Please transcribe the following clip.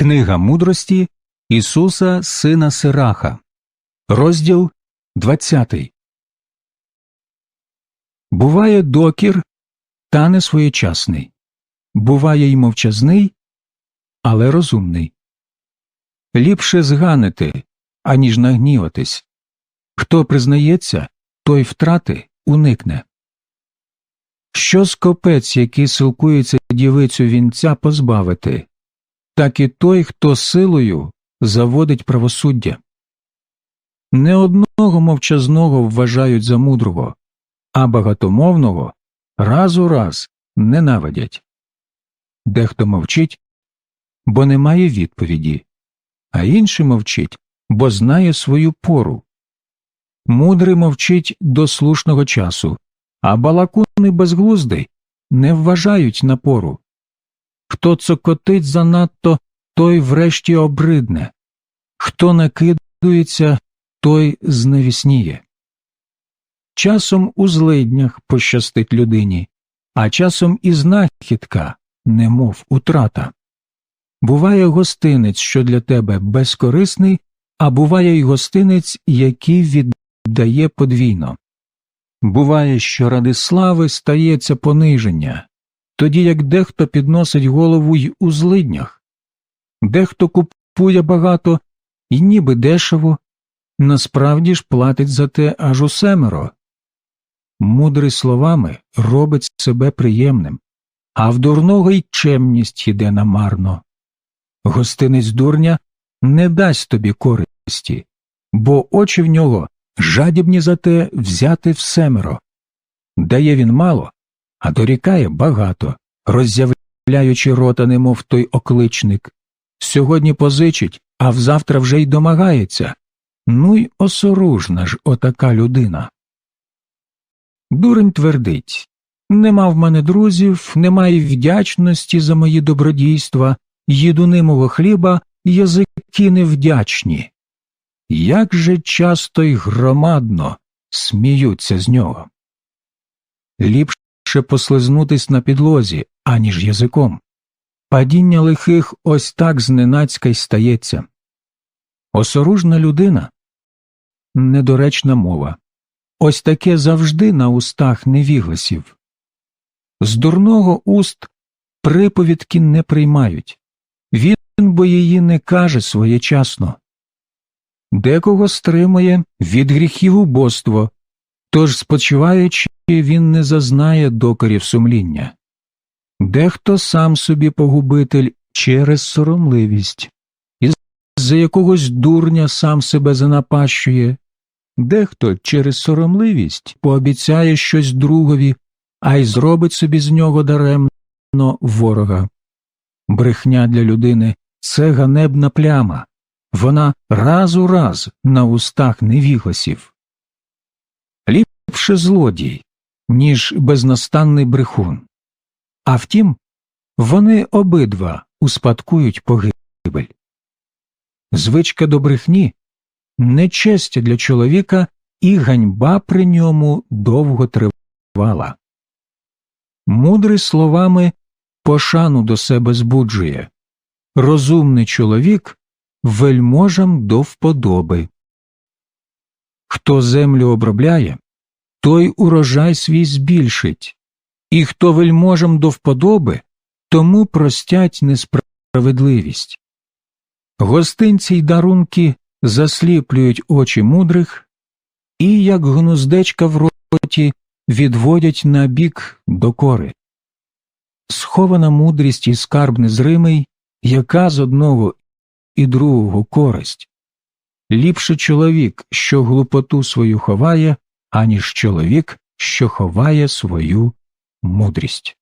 Книга мудрості Ісуса Сина Сираха, розділ 20. Буває докір, та не своєчасний. Буває й мовчазний, але розумний. Ліпше зганити, аніж нагніватись. Хто признається, той втрати уникне. Що скопець, який силкується дівицю вінця позбавити, так і той, хто силою заводить правосуддя. Не одного мовчазного вважають за мудрого, а багатомовного раз у раз ненавидять. Дехто мовчить, бо не має відповіді, а інший мовчить, бо знає свою пору. Мудрий мовчить до слушного часу, а балакуни безглуздий не вважають напору. Хто цокотить занадто, той врешті обридне, хто накидується, той зневісніє. Часом у злиднях пощастить людині, а часом і знахідка, немов утрата. Буває гостинець, що для тебе безкорисний, а буває й гостинець, який віддає подвійно. Буває, що ради слави стається пониження, тоді як дехто підносить голову й у злиднях, дехто купує багато і ніби дешево, насправді ж платить за те аж у семеро. Мудрий словами робить себе приємним, а в дурного й чемність іде намарно. Гостинець дурня не дасть тобі користі, бо очі в нього жадібні за те взяти в семеро. Дає він мало, а дорікає багато, роззявляючи рота, немов той окличник. Сьогодні позичить, а взавтра вже й домагається. Ну й осоружна ж отака людина. Дурень твердить нема в мене друзів, немає вдячності за мої добродійства, їдуни мого хліба, язики невдячні. Як же часто й громадно сміються з нього. Ліпше послизнутись на підлозі, аніж язиком. Падіння лихих ось так зненацька й стається. Осоружна людина недоречна мова. Ось таке завжди на устах невігласів. З дурного уст приповідки не приймають, він бо її не каже своєчасно. Декого стримує від гріхів убоство, тож, спочиваючи, він не зазнає докорів сумління. Дехто сам собі погубитель через соромливість, із за якогось дурня сам себе занапащує, дехто через соромливість пообіцяє щось другові, а й зробить собі з нього даремно ворога. Брехня для людини це ганебна пляма, вона раз у раз на устах невігласів. Ліпше злодій, ніж безнастанний брехун. А втім, вони обидва успадкують погибель. Звичка до брехні нечестя для чоловіка і ганьба при ньому довго тривала. Мудрий словами пошану до себе збуджує розумний чоловік вельможам до вподоби. Хто землю обробляє, той урожай свій збільшить, і хто вельможам до вподоби, тому простять несправедливість. Гостинці й дарунки засліплюють очі мудрих і, як гнуздечка в роті, відводять на бік докори. Схована мудрість і скарб незримий, яка з одного і другого користь. Ліпше чоловік, що глупоту свою ховає, аніж чоловік, що ховає свою мудрість.